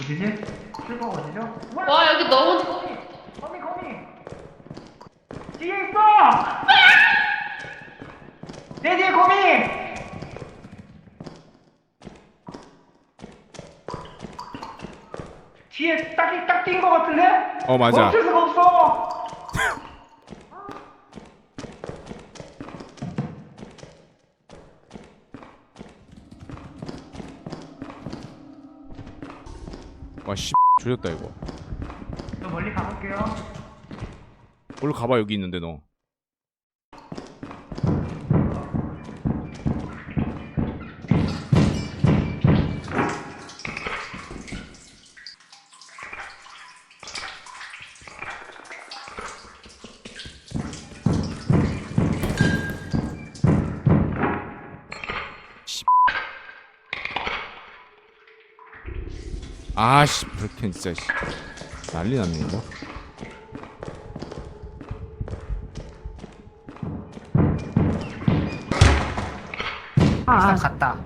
어디지? 출구 어디죠? 와 여기 너무 거미 거미 뒤에 있어! 내 뒤에 거미! 뒤에 딱이 딱뛴거 같은데? 어, 맞아. 수 와씨 조졌다 이거. 저 멀리 가볼게요. 얼른 가봐 여기 있는데 너 아씨 브레켄 진짜 씨. 난리 났네 이거. 아 갔다